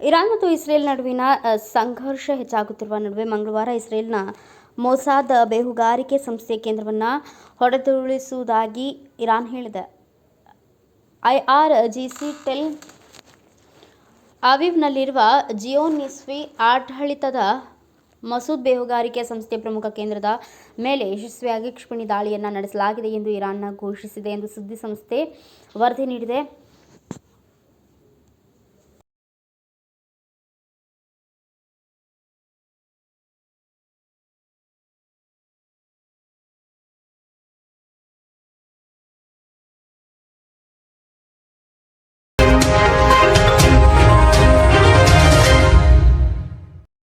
Iran ಮತ್ತು Israel ನಡುವಿನ ಸಂಘರ್ಷ ಹೆಚ್ಚಾಗುತ್ತಿರುವ ನಡುವೆ ಮಂಗಳವಾರ ಇಸ್ರೇಲ್ನ ಮೊಸಾದ್ ಬೇಹುಗಾರಿಕೆ ಸಂಸ್ಥೆಯ ಕೇಂದ್ರವನ್ನು ಹೊಡೆದುರುಳಿಸುವುದಾಗಿ ಇರಾನ್ ಹೇಳಿದೆ. ಐಆರ್ಜಿಸಿ ಟೆಲ್ ಆವಿವ್ನಲ್ಲಿರುವ ಜಿಯೋನಿಸ್ವಿ ಆಡಳಿತದ ಮಸೂದ್ ಬೇಹುಗಾರಿಕೆ ಸಂಸ್ಥೆ ಪ್ರಮುಖ ಕೇಂದ್ರದ ಮೇಲೆ ಯಶಸ್ವಿಯಾಗಿ ಕ್ಷಿಪಣಿ ದಾಳಿಯನ್ನು ನಡೆಸಲಾಗಿದೆ ಎಂದು ಇರಾನ್ನ ಘೋಷಿಸಿದೆ ಎಂದು ಸುದ್ದಿ ಸಂಸ್ಥೆ ವರದಿ ನೀಡಿದೆ.